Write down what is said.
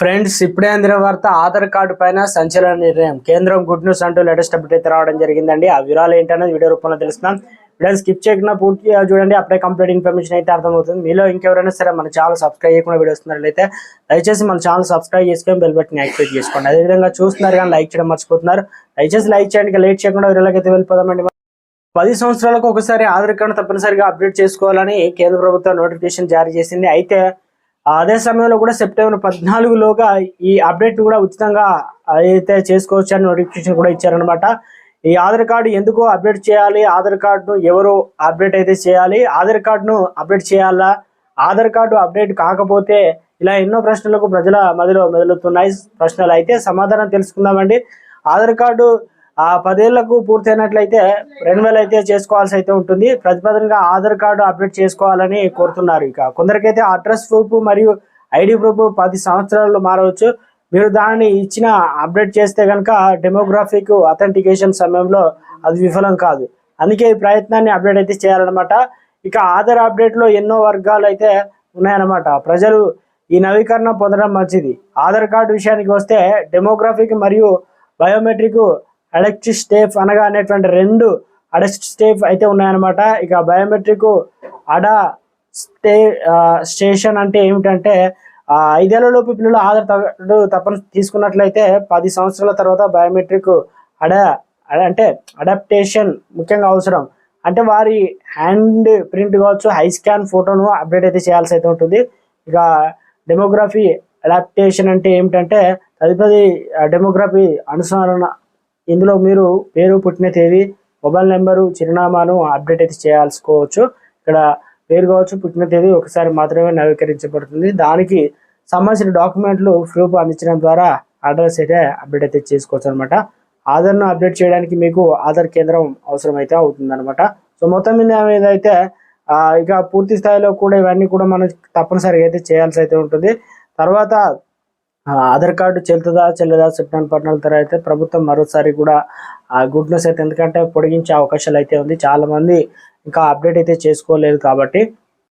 Friends ఇప్పుడే అందిన వార్త ఆధార్ కార్డు పైన సంచలన నిర్ణయం. కేంద్రం గుడ్ న్యూస్ అంటూ లేటెస్ట్ అప్డేట్ అయితే రావడం జరిగిందండి. ఆ వివరాలు ఏంటనేది వీడియో రూపంలో తెలుస్తున్నాం. వీడియో స్కిప్ చేయకుండా పూర్తిగా చూడండి. అప్పుడే కంప్లీట్ ఇన్ఫర్మేషన్ అయితే అర్థమవుతుంది. మీలో ఇంకెవరైనా సరే మన ఛానల్ సబ్స్క్రైబ్ చేయకుండా వీడియో దయచేసి మన ఛానల్ సబ్స్క్రైబ్ చేసుకొని బెల్ బటన్ యాక్టివేట్ చేసుకోండి. అదేవిధంగా చూస్తున్నారు కానీ లైక్ చేయడం మర్చిపోతున్నారు. దయచేసి లైక్ చేయండి. లేట్ చేయకుండా వీడియోలోకి అయితే వెళ్ళిపోదామండి. పది సంవత్సరాలకు ఒకసారి ఆధార్ కార్డు తప్పనిసరిగా అప్డేట్ చేసుకోవాలని కేంద్ర ప్రభుత్వం నోటిఫికేషన్ జారీ చేసింది. అయితే అదే సమయంలో కూడా సెప్టెంబర్ పద్నాలుగులోగా ఈ అప్డేట్ కూడా ఉచితంగా అయితే చేసుకోవచ్చు అని నోటిఫికేషన్ కూడా ఇచ్చారనమాట ఈ ఆధార్ కార్డు ఎందుకు అప్డేట్ చేయాలి? ఆధార్ కార్డును ఎవరు అప్డేట్ అయితే చేయాలి? ఆధార్ కార్డును అప్డేట్ చేయాలా? ఆధార్ కార్డు అప్డేట్ కాకపోతే ఇలా ఎన్నో ప్రశ్నలకు ప్రజల మదిలో మెదులుతున్నాయి. ప్రశ్నలు అయితే సమాధానం తెలుసుకుందామండి. ఆధార్ కార్డు ఆ పదేళ్ళకు పూర్తయినట్లయితే రెన్యువల్ అయితే చేసుకోవాల్సి అయితే ఉంటుంది. ప్రతిపాదనగా ఆధార్ కార్డు అప్డేట్ చేసుకోవాలని కోరుతున్నారు ఇక. కొందరికైతే అడ్రస్ ప్రూఫ్ మరియు ఐడి ప్రూఫ్ పది సంవత్సరాలు మారవచ్చు. మీరు దానిని ఇచ్చిన అప్డేట్ చేస్తే కనుక డెమోగ్రాఫిక్ అథెంటికేషన్ సమయంలో అది విఫలం కాదు. అందుకే ఈ ప్రయత్నాన్ని అప్డేట్ అయితే చేయాలన్నమాట. ఇక ఆధార్ అప్డేట్లో ఎన్నో వర్గాలు అయితే ఉన్నాయన్నమాట. ప్రజలు ఈ నవీకరణ పొందడం మంచిది. ఆధార్ కార్డు విషయానికి వస్తే డెమోగ్రాఫిక్ మరియు బయోమెట్రిక్ అడెక్ట్ స్టేప్ అనగా అనేటువంటి రెండు అడెక్ట్ స్టేప్ అయితే ఉన్నాయన్నమాట. ఇక బయోమెట్రిక్ అడా స్టే స్టేషన్ అంటే ఏమిటంటే ఐదేళ్ళలోపు పిల్లలు ఆధార్ కార్డు తప్పని తీసుకున్నట్లయితే పది సంవత్సరాల తర్వాత బయోమెట్రిక్ అడా అంటే అడాప్టేషన్ ముఖ్యంగా అవసరం. అంటే వారి హ్యాండ్ ప్రింట్ కావచ్చు హై స్కాన్ ఫోటోను అప్డేట్ అయితే చేయాల్సి అయితే ఉంటుంది. ఇక డెమోగ్రఫీ అడాప్టేషన్ అంటే ఏమిటంటే తదుపరి డెమోగ్రఫీ అనుసరణ ఇందులో మీరు పేరు పుట్టిన తేదీ మొబైల్ నెంబరు చిరునామాను అప్డేట్ అయితే చేయాల్సుకోవచ్చు. ఇక్కడ పేరు కావచ్చు పుట్టిన తేదీ ఒకసారి మాత్రమే నవీకరించబడుతుంది. దానికి సంబంధించిన డాక్యుమెంట్లు ప్రూఫ్ అందించడం ద్వారా అడ్రస్ అయితే అప్డేట్ అయితే చేసుకోవచ్చు అనమాట ఆధార్ను అప్డేట్ చేయడానికి మీకు ఆధార్ కేంద్రం అవసరం అయితే అవుతుంది అనమాట సో మొత్తం మీద ఏదైతే ఇక పూర్తి స్థాయిలో కూడా ఇవన్నీ కూడా మనం తప్పనిసరిగా అయితే చేయాల్సి అయితే ఉంటుంది. తర్వాత ఆధార్ కార్డు చెల్లుతుందా చెల్లదా సెప్టెంబర్ పట్టణాల తర్వాత అయితే ప్రభుత్వం మరోసారి కూడా ఆ గుడ్ న్యూస్ అయితే ఎందుకంటే పొడిగించే అవకాశాలు అయితే ఉంది. చాలామంది ఇంకా అప్డేట్ అయితే చేసుకోలేదు కాబట్టి